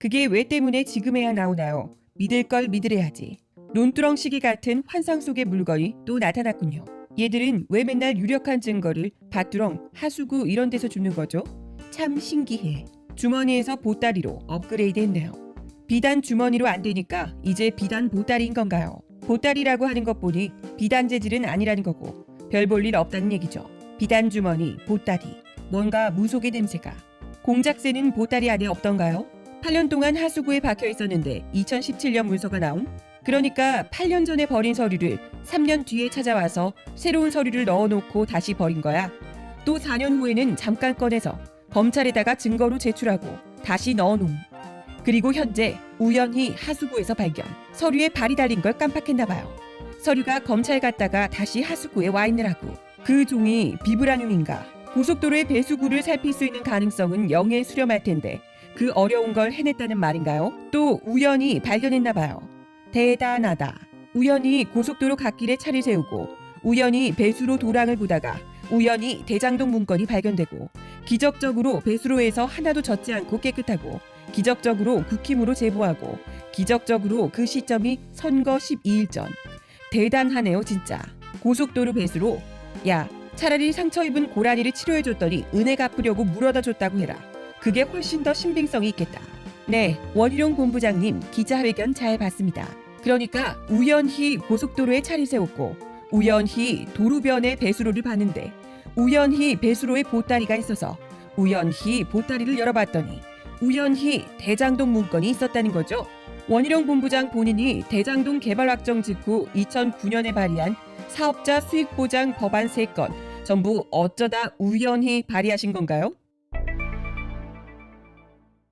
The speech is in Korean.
그게 왜 때문에 지금에야 나오나요? 믿을 걸 믿으래야지. 논두렁 시기 같은 환상 속의 물건이 또 나타났군요. 얘들은 왜 맨날 유력한 증거를 밭두렁, 하수구 이런 데서 주는 거죠? 참 신기해. 주머니에서 보따리로 업그레이드 했네요. 비단 주머니로 안 되니까 이제 비단 보따리인 건가요? 보따리라고 하는 것 보니 비단 재질은 아니라는 거고 별 볼 일 없다는 얘기죠. 비단 주머니, 보따리. 뭔가 무속의 냄새가. 공작새는 보따리 안에 없던가요? 8년 동안 하수구에 박혀 있었는데 2017년 문서가 나옴? 그러니까 8년 전에 버린 서류를 3년 뒤에 찾아와서 새로운 서류를 넣어놓고 다시 버린 거야. 또 4년 후에는 잠깐 꺼내서 검찰에다가 증거로 제출하고 다시 넣어놓음. 그리고 현재 우연히 하수구에서 발견. 서류에 발이 달린 걸 깜빡했나 봐요. 서류가 검찰 갔다가 다시 하수구에 와 있느라고. 그 종이 비브라늄인가? 고속도로의 배수구를 살필 수 있는 가능성은 영에 수렴할 텐데 그 어려운 걸 해냈다는 말인가요? 또 우연히 발견했나 봐요. 대단하다. 우연히 고속도로 갓길에 차를 세우고 우연히 배수로 도랑을 보다가 우연히 대장동 문건이 발견되고 기적적으로 배수로에서 하나도 젖지 않고 깨끗하고 기적적으로 국힘으로 제보하고 기적적으로 그 시점이 선거 12일 전 대단하네요 진짜 고속도로 배수로 야 차라리 상처 입은 고라니를 치료해줬더니 은혜 갚으려고 물어다 줬다고 해라 그게 훨씬 더 신빙성이 있겠다 네 원희룡 본부장님 기자회견 잘 봤습니다 그러니까 우연히 고속도로에 차를 세웠고 우연히 도로변에 배수로를 봤는데 우연히 배수로에 보따리가 있어서 우연히 보따리를 열어봤더니 우연히 대장동 문건이 있었다는 거죠. 원희룡 본부장 본인이 대장동 개발 확정 직후 2009년에 발의한 사업자 수익 보장 법안 3건 전부 어쩌다 우연히 발의하신 건가요?